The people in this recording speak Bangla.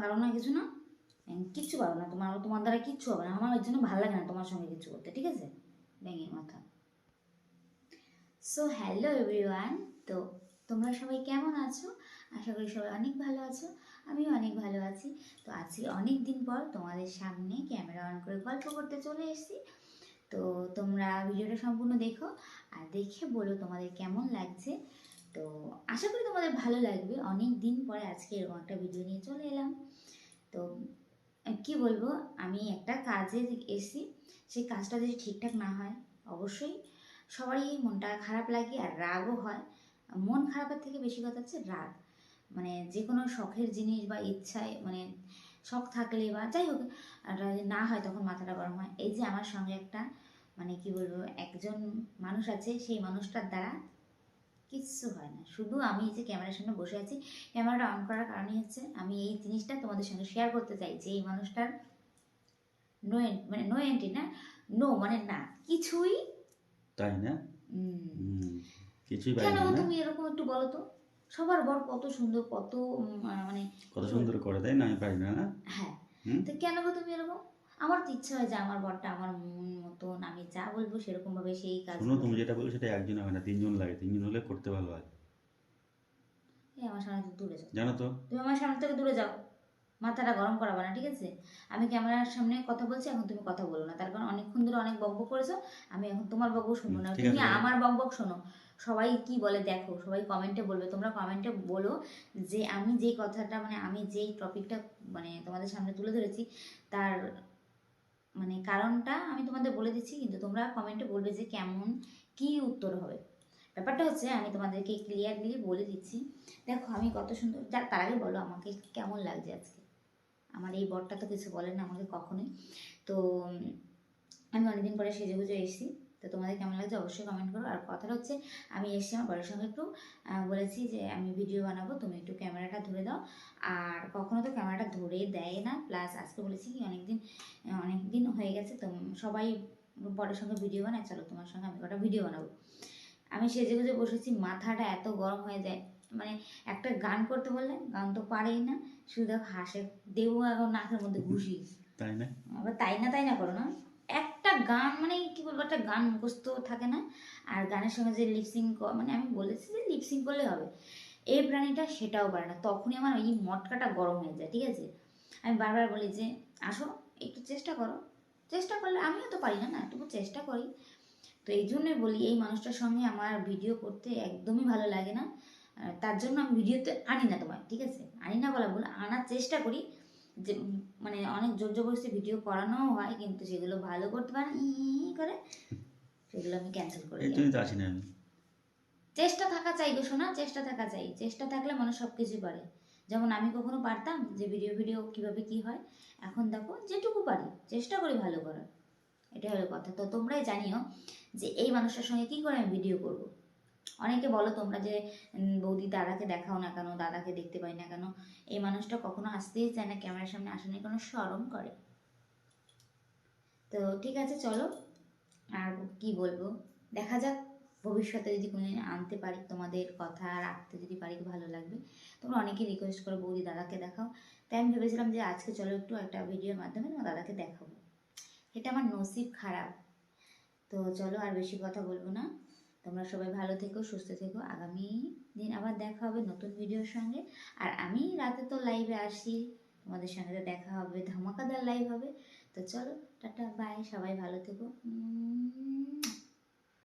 পারো না কিছু না কিচ্ছু পারো না তোমার তোমার দ্বারা কিচ্ছু হবে না। আমার ওই জন্য ভালো লাগে না তোমার সঙ্গে কিছু করতে, ঠিক আছে? ব্যাঙের মাথা। সো হ্যালো এভরিওয়ান তো তোমরা সবাই কেমন আছো? আশা করি সবাই অনেক ভালো আছো। আমিও অনেক ভালো আছি। তো আজকে অনেক দিন পর তোমাদের সামনে ক্যামেরা অন করে গল্প করতে চলে এসেছি। তো তোমরা ভিডিওটা সম্পূর্ণ দেখো আর দেখে বলো তোমাদের কেমন লাগছে। তো আশা করি তোমাদের ভালো লাগবে। অনেক দিন পরে আজকে এরকম একটা ভিডিও নিয়ে চলে এলাম। তো কি বলব? আমি একটা কাজে এসি সেই কাজটা যদি ঠিকঠাক না হয়, অবশ্যই সবারই মনটা খারাপ লাগে আর রাগও হয়। মন খারাপের থেকে বেশি কথা হচ্ছে রাগ। মানে যে কোনো শখের জিনিস বা ইচ্ছায় মানে শখ থাকলে বা যাই হোক না হয় তখন মাথাটা গরম হয়। এই যে আমার সঙ্গে একটা মানে কি বলব, একজন মানুষ আছে, সেই মানুষটার দ্বারা কিচ্ছু হয় না। শুধু আমি এই যে ক্যামেরার সামনে বসে আছি ক্যামেরাটা অন করার কারণই হচ্ছে আমি এই জিনিসটা তোমাদের সঙ্গে শেয়ার করতে চাই যে এই মানুষটার নো মানে নো এন্ট্রি না নো মানে না কিছুই তাই না? কিছুই কেন তুমি এরকম একটু বলো তো? সবার বর কত সুন্দর কত মানে কত সুন্দর করে তাই না? আমি পারি না না? হ্যাঁ। তো কেন গো তুমি এরকম? আমার তো ইচ্ছা হয় যে আমার বরটা আমার মতন আমি যা বলব সেরকম ভাবে সেই কাজ শোনো তুমি যেটা বলো সেটা একজন হয় না তিনজন লাগে তিনজন হলে করতে ভালো হয়। আমার সামনে থেকে দূরে যাও। জানো তো? তুমি আমার সামনে থেকে দূরে যাও মাথাটা গরম করাবে না ঠিক আছে? আমি ক্যামেরার সামনে কথা বলছি এখন তুমি কথা বলো না। তার কারণ অনেকক্ষণ ধরে অনেক বকবক করেছ আমি এখন তোমার বকবক শুনব না। তুমি আমার বকবক শোনো। সবাই কি বলে দেখো সবাই কমেন্টে বলবে তোমরা কমেন্টে বলো যে আমি যে কথাটা মানে আমি যেই টপিকটা মানে তোমাদের সামনে তুলে ধরেছি তার মানে কারণটা আমি তোমাদের বলে দিচ্ছি, কিন্তু তোমরা কমেন্টে বলবে যে কেমন, কি উত্তর হবে। ব্যাপারটা হচ্ছে আমি তোমাদেরকে ক্লিয়ারলি বলে দিচ্ছি। দেখো আমি কত সুন্দর তার আগে বলো আমাকে কেমন লাগছে আজকে? আমার এই বরটা তো কিছু বলে না আমাকে কখনোই। তো আমি অনেকদিন পরে সেজে গুজে এসেছি। তো তোমাদের কেমন লাগছে অবশ্যই কমেন্ট করো। আর কথাটা হচ্ছে আমি এসেছি আমার বরের সঙ্গে একটু বলেছি যে আমি ভিডিও বানাবো তুমি একটু ক্যামেরাটা ধরে দাও। আর কখনো তো ক্যামেরাটা ধরে দেয় না প্লাস আজকে বলেছি কি অনেকদিন অনেক দিন হয়ে গেছে তো সবাই বরের সঙ্গে ভিডিও বানায় চলো তোমার সঙ্গে আমি কটা ভিডিও বানাবো। আমি সেজে গুজে বসেছি মাথাটা এত গরম হয়ে যায়। মানে একটা গান করতে বললে গান তো পারেই না। শুধু দেখো হাসে দেবো এখন নাকের মধ্যে ঘুষি। তাই না? আবার তাই না তাই না করো না। গান মানে কি বলব, একটা গান মুখস্থ থাকে না। আর গানের সঙ্গে যে লিপসিং মানে আমি বলেছি যে লিপসিং করলে হবে। এই প্রাণীটা সেটাও পারে না। তখনই আমার এই মটকাটা গরম হয়ে যায়, ঠিক আছে? আমি বারবার বলি যে, আসো, একটু চেষ্টা করো। চেষ্টা করলে আমিও তো পারি না না তবু চেষ্টা করি। তো এই জন্যই বলি, এই মানুষটার সঙ্গে আমার ভিডিও করতে একদমই ভালো লাগে না। তার জন্য আমি ভিডিওতে আনি না তোমায়, ঠিক আছে? আনি না বলা বলে আনার চেষ্টা করি। যে মানে অনেক জোর জবরদস্তি ভিডিও করানোও হয় কিন্তু সেগুলো ভালো করতে পারে না, ই করে সেগুলো আমি ক্যান্সেল করে দিই জন্যই তো আসি না আমি চেষ্টা থাকা চাই গো শোনা চেষ্টা থাকা চাই। চেষ্টা থাকলে মানুষ সব কিছুই পারে। যেমন আমি কখনো পারতাম যে ভিডিও ভিডিও কীভাবে কি হয়। এখন দেখো যেটুকু পারি চেষ্টা করি ভালো করার। এটা হলো কথা। তো তোমরাই জানিও যে এই মানুষটার সঙ্গে কি করে আমি ভিডিও করব। অনেকে বলো তোমরা যে বৌদি দাদাকে দেখাও না কেন, দাদাকে দেখতে পাই না কেন? এই মানুষটা কখনো আসতেই চায় না, ক্যামেরার সামনে আসা কোনো সরম করে। তো ঠিক আছে, চলো। আর কি বলব? দেখা যাক, ভবিষ্যতে যদি কোনোদিন আনতে পারি তোমাদের কথা, রাখতে যদি পারি, ভালো লাগবে। তোমরা অনেকে রিকোয়েস্ট করো, বৌদি দাদাকে দেখাও। তাই আমি ভেবেছিলাম যে, আজকে চলো একটু একটা ভিডিওর মাধ্যমে তোমার দাদাকে দেখাবো। এটা আমার নসিব খারাপ। তো চলো, আর বেশি কথা বলব না। তোমরা সবাই ভালো থেকো, সুস্থ থেকো। আগামী দিন আবার দেখা হবে নতুন ভিডিওর সঙ্গে। আর আমি রাতে তো লাইভে আসি, তোমাদের সঙ্গে তো দেখা হবে, ধামাকাদার লাইভ হবে। তো চলো, টাটা বাই সবাই ভালো থেকো।